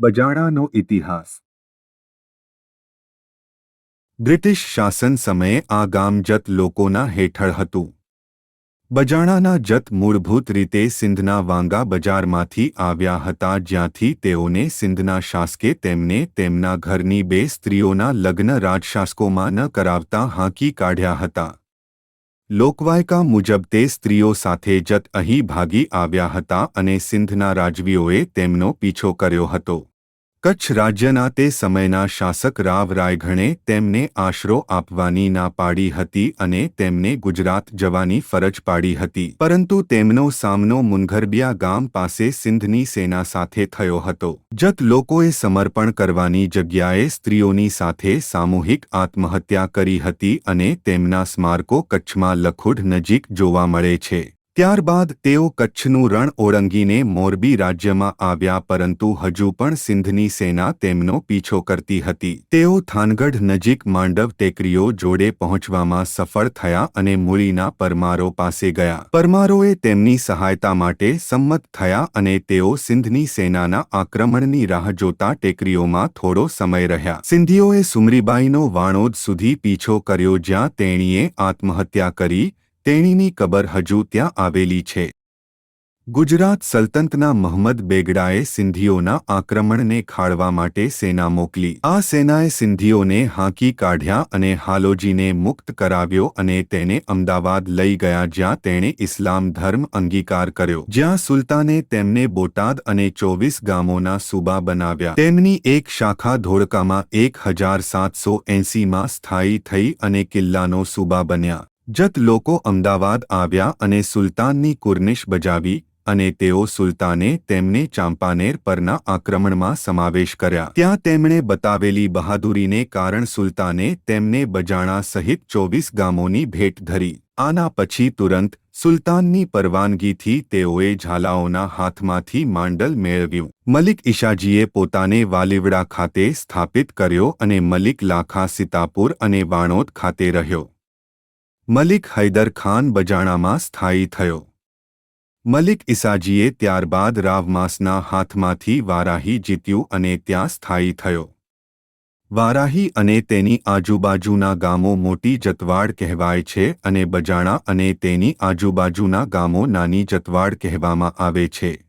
બજાણાનો ઇતિહાસ બ્રિટિશ શાસન સમયે આ ગામ જત લોકોના હેઠળ હતું બજાણાના જત મૂળભૂત રીતે સિંધના વાંગા બજારમાંથી આવ્યા હતા જ્યાંથી તેઓને સિંધના શાસકે તેમને તેમના ઘરની બે સ્ત્રીઓના લગ્ન રાજશાસકોમાં ન કરાવતા હાંકી કાઢ્યા હતા લોકવાયકા મુજબ તે સ્ત્રીઓ સાથે જત અહીં ભાગી આવ્યા હતા અને સિંધના રાજવીઓએ તેમનો પીછો કર્યો હતો. કચ્છ રાજ્યના તે સમયના શાસક રાવ રાયઘણે તેમને આશરો આપવાની ના પાડી હતી અને તેમને ગુજરાત જવાની ફરજ પાડી હતી. પરંતુ તેમનો સામનો મુનઘરબિયા ગામ પાસે સિંધની સેના સાથે થયો હતો. જત લોકોએ સમર્પણ કરવાની જગ્યાએ સ્ત્રીઓની સાથે સામૂહિક આત્મહત્યા કરી હતી અને તેમના સ્મારકો કચ્છમાં લખુડ નજીક જોવા મળે છે. ત્યારબાદ તેઓ કચ્છનું રણ ઓળંગીને મોરબી રાજ્યમાં આવ્યા પરંતુ હજુ પણ સિંધની સેના તેમનો પીછો કરતી હતી. તેઓ થાનગઢ નજીક માંડવ ટેકરીઓ જોડે પહોંચવામાં સફળ થયા અને મૂળીના પરમારો પાસે ગયા. પરમારોએ તેમની સહાયતા માટે સંમત થયા અને તેઓ સિંધની સેનાના આક્રમણની રાહ જોતા ટેકરીઓમાં થોડો સમય રહ્યા. સિંધીઓએ સુમરીબાઈનો વાણોદ સુધી પીછો કર્યો જ્યાં તેણીએ આત્મહત્યા કરી તેણીની કબર હજુ ત્યાં આવેલી છે. ગુજરાત સલ્તનતના મહંમદ બેગડાએ સિંધીઓના આક્રમણને ખાળવા માટે સેના મોકલી. આ સેનાએ સિંધીઓને હાંકી કાઢ્યા અને હાલોજીને મુક્ત કરાવ્યો અને તેને અમદાવાદ લઈ ગયા જ્યાં તેણે ઇસ્લામ ધર્મ અંગીકાર કર્યો. જ્યાં સુલતાને તેમને બોટાદ અને ચોવીસ ગામોના સૂબા બનાવ્યા. તેમની એક શાખા ધોળકામાં એક હજાર સાતસો એંસીમાં સ્થાયી થઈ અને કિલ્લાનો સૂબા બન્યા. જત લોકો અમદાવાદ આવ્યા અને સુલતાનની કુર્નિશ બજાવી અને તેઓ સુલતાને તેમને ચાંપાનેર પરના આક્રમણમાં સમાવેશ કર્યા. ત્યાં તેમણે બતાવેલી બહાદુરીને કારણ સુલતાને તેમને બજાણા સહિત ચોવીસ ગામોની ભેટ ધરી. આના પછી તુરંત સુલતાનની પરવાનગીથી તેઓએ ઝાલાઓના હાથમાંથી માંડલ મેળવ્યું. મલિક ઈશાજીએ પોતાને વાલીવડા ખાતે સ્થાપિત કર્યો અને મલિક લાખા સીતાપુર અને વાણોદ ખાતે રહ્યો. મલિક હૈદર ખાન બજાણામાં સ્થાયી થયો. મલિક ઇસાજીએ ત્યારબાદ રાવમાસના હાથમાંથી વારાહી જીત્યું અને ત્યાં સ્થાયી થયો. વારાહી અને તેની આજુબાજુના ગામો મોટી જતવાડ કહેવાય છે અને બજાણા અને તેની આજુબાજુના ગામો નાની જતવાડ કહેવામાં આવે છે.